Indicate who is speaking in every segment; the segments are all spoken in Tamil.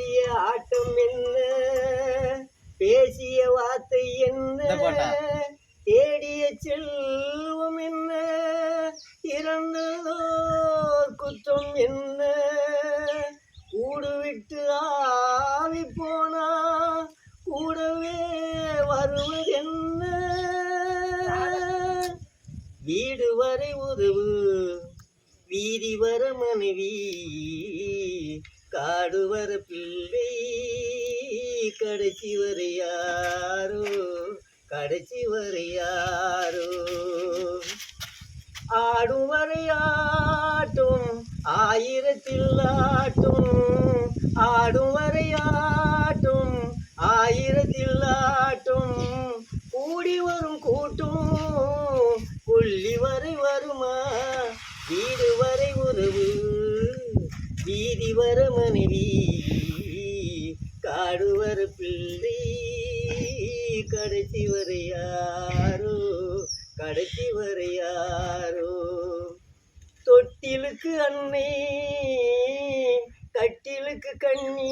Speaker 1: ஆடிய ஆட்டம் என்ன? பேசிய வார்த்தை என்ன?
Speaker 2: தேடிய செல்வம் என்ன? இறந்ததோர் குற்றம் என்ன? கூடு விட்டு ஆவி போனா கூடவே வருவது என்ன? வீடு வரை உதவு வீதி வர மனைவி காடு வர பிள்ளை கடைசி வரை யாரோ கடைசி வரை யாரோ. ஆடும் வரை ஆட்டும் ஆயிரத்தில் ஆட்டும் ஆடும் வரை ஆட்டும் ஆயிரத்தில் ஆட்டும். கூடி வரும் கூட்டும் புள்ளி வரை வருமா வீடு வரை உறவு வீதி வர மனைவி காடு வர பிள்ளை கடைசி வர யாரோ கடைசி வர யாரோ. தொட்டிலுக்கு அன்னை கட்டிலுக்கு கண்ணி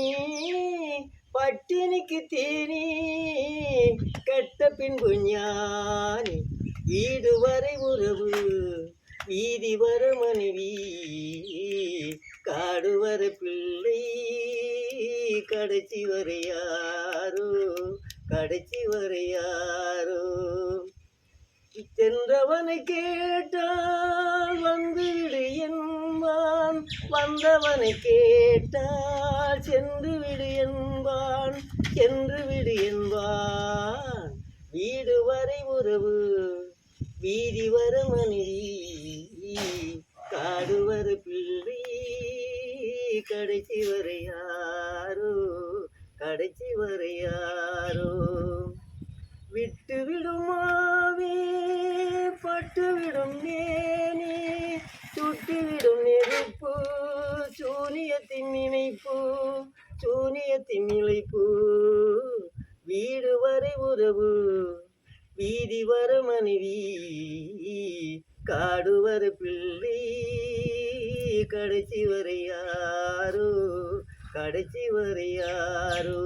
Speaker 2: பட்டினிக்கு தீனி கெட்ட பின்பு ஞானி வீடு வரை உறவு வீதி வர மனைவி காடு வர பிள்ளை கடைசி வரை யாரோ கடைசி வரை யாரோ. சென்றவனை கேட்டால் வந்துவிடு என்பான் வந்தவனை கேட்டால் சென்று விடு என்பான் சென்று விடு என்பான். வீடு வரை உறவு வீதி வர மனைவி கடைசி வரை யாரோ கடைசி வரை யாரோ விட்டு விடுமாவே பட்டு விடும் நேனி சுட்டு விடும் நெருப்பு சூனியத்தின் நினைப்பு சூனியத்தின் நிலைப்பு. வீடு வரை உறவு வீதி வர மனைவி காடு வர பிள்ளை கடைசி வரையாரோ கடைசி வரையாரோ